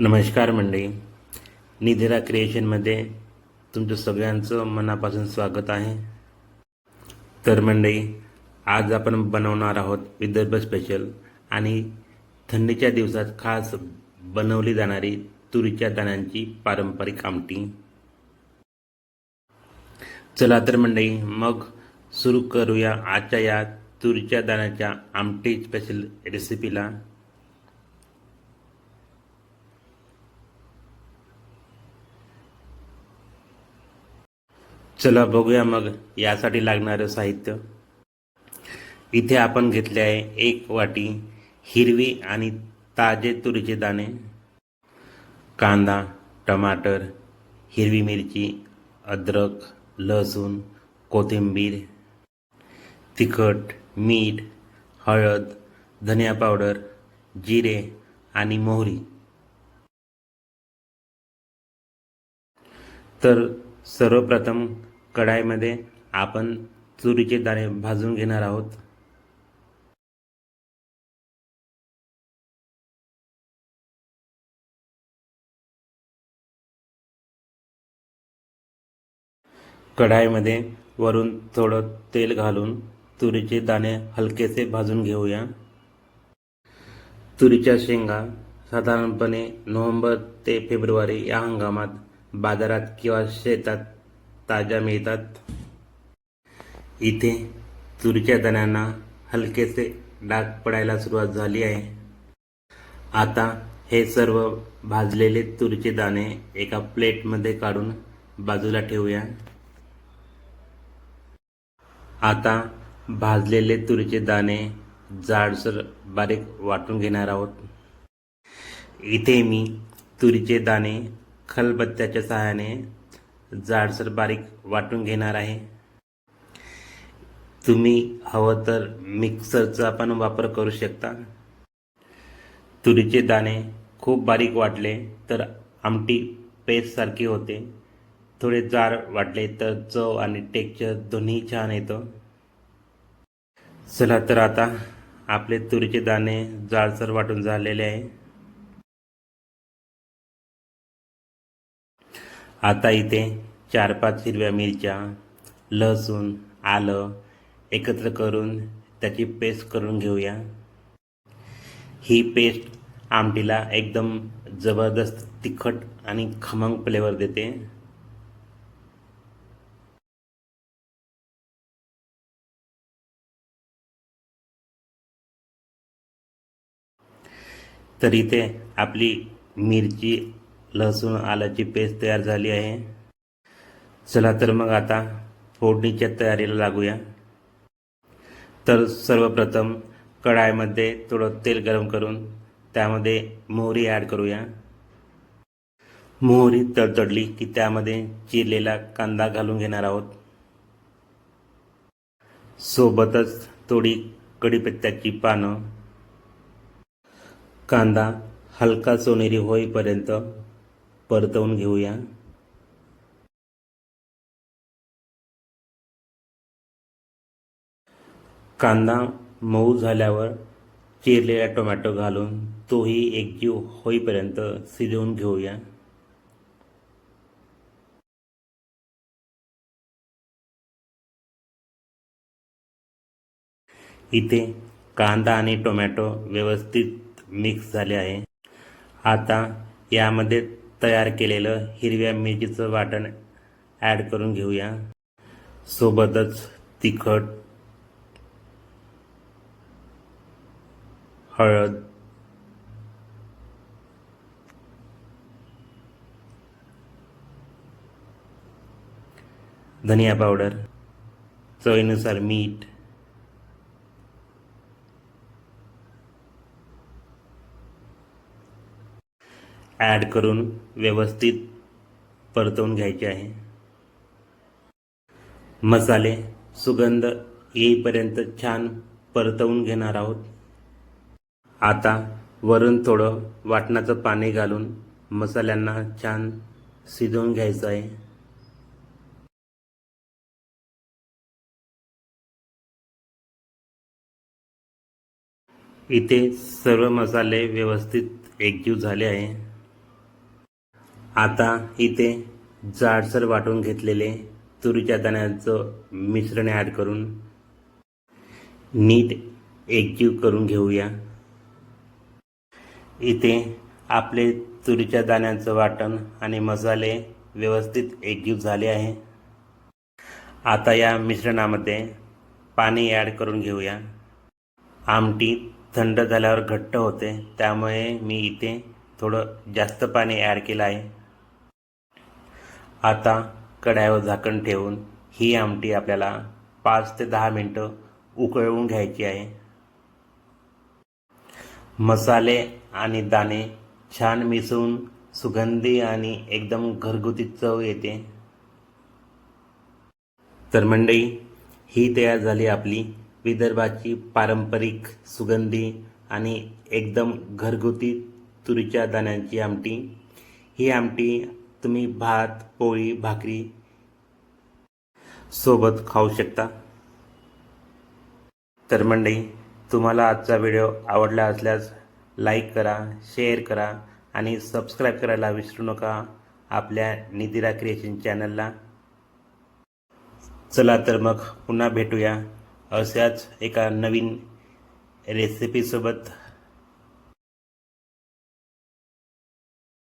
नमस्कार मंडळी. निधिरा क्रिएशनमध्ये तुमचं सगळ्यांचं मनापासून स्वागत आहे. तर मंडळी आज आपण बनवणार आहोत विदर्भ स्पेशल आणि थंडीच्या दिवसात खास बनवली जाणारी तुरीच्या दाण्यांची पारंपरिक आमटी. चला तर मंडळी मग सुरू करूया आजच्या या तुरीच्या दाण्याच्या आमटी स्पेशल रेसिपीला चला बघूया मग यासाठी लागणारं साहित्य. इथे आपण घेतले आहे एक वाटी हिरवी आणि ताजे तुरीचे दाणे कांदा टमाटर हिरवी मिरची अद्रक लसूण कोथिंबीर तिखट मीठ हळद धनिया पावडर जिरे आणि मोहरी. तर सर्वप्रथम कढाईमध्ये आपण तुरीचे दाणे भाजून घेणार आहोत. कढाईमध्ये वरून थोडं तेल घालून तुरीचे दाणे हलकेसे भाजून घेऊया. तुरीच्या शेंगा साधारणपणे नोव्हेंबर ते फेब्रुवारी या हंगामात बाजारात किंवा शेतात ताज्या मिळतात. इथे तुरीच्या दाण्यांना हलकेसे डाग पडायला सुरुवात झाली आहे. आता हे सर्व भाजलेले तुरीचे दाणे एका प्लेटमध्ये काढून बाजूला ठेवूया. आता भाजलेले तुरीचे दाणे जाडसर बारीक वाटून घेणार आहोत. इथे मी तुरीचे दाणे खलबत्त्याच्या सहाय्याने जाडसर बारीक वाटून घेणार आहे. तुम्ही हवं तर मिक्सरचा पण वापर करू शकता. तुरीचे दाणे खूप बारीक वाटले तर आमटी पेस्टसारखी होते. थोडे जाड वाटले तर चव आणि टेक्चर दोन्ही छान येतं. चला तर आता आपले तुरीचे दाणे जाडसर वाटून झालेले आहे. आता इथे चार पाच हिरव्या मिरच्या लसूण आलं एकत्र करून त्याची पेस्ट करून घेऊया. ही पेस्ट आमटीला एकदम जबरदस्त तिखट आणि खमंग फ्लेवर देते. तर इथे आपली मिरची लसूण आल्याची पेस्ट तयार झाली आहे. चला तर मग आता फोडणीच्या तयारीला लागूया. तर सर्वप्रथम कढाईमध्ये थोडं तेल गरम करून त्यामध्ये मोहरी ॲड करूया. मोहरी तडतडली की त्यामध्ये चिरलेला कांदा घालून घेणार आहोत. सोबतच थोडी कढीपत्त्याची पानं. कांदा हलका सोनेरी होईपर्यंत परतवून घेऊया. कांदा मऊ झाल्यावर चिरलेला टोमॅटो घालून तोही एकजीव होईपर्यंत शिजवून घेऊया. इथे कांदा आणि टोमॅटो व्यवस्थित मिक्स झाले आहे. आता यामध्ये तयार केलेलं हिरव्या मिरचीचं वाटण ॲड करून घेऊया. सोबतच तिखट हळद धनिया पावडर चवीनुसार मीठ ॲड करून व्यवस्थित परतवून घ्यायचे आहे. मसाले सुगंध येईपर्यंत छान परतवून घेणार आहोत. आता वरून थोडं वाटणाचं पाणी घालून मसाल्यांना छान शिजवून घ्यायचं आहे. इथे सर्व मसाले व्यवस्थित एकजीव झाले आहे. आता इथे जाडसर वाटून घेतलेले तुरीच्या दाण्याचं मिश्रण ॲड करून नीट एकजीव करून घेऊया. इथे आपले तुरीच्या दाण्याचं वाटण आणि मसाले व्यवस्थित एकजीव झाले आहे. आता या मिश्रणामध्ये पाणी ॲड करून घेऊया. आमटी थंड झाल्यावर घट्ट होते त्यामुळे मी इथे थोडं जास्त पाणी ॲड केलं आहे. आता कढाईवर झाकण ठेवून ही आमटी आपल्याला पाच ते दहा मिनटं उकळवून घ्यायची आहे. मसाले आणि दाणे छान मिसळून सुगंधी आणि एकदम घरगुती चव येते. तर मंडई ही तयार झाली आपली विदर्भाची पारंपरिक सुगंधी आणि एकदम घरगुती तुरीच्या दाण्यांची आमटी. ही आमटी तुम्ही भात पोळी भाकरी सोबत खाऊ शकता. तर मंडळी तुम्हाला आजचा व्हिडिओ आवडला असल्यास लाईक करा शेअर करा आणि सबस्क्राईब करायला विसरू नका आपल्या निदिरा क्रिएशन चॅनलला. चला तर मग पुन्हा भेटूया अशाच एका नवीन रेसिपीसोबत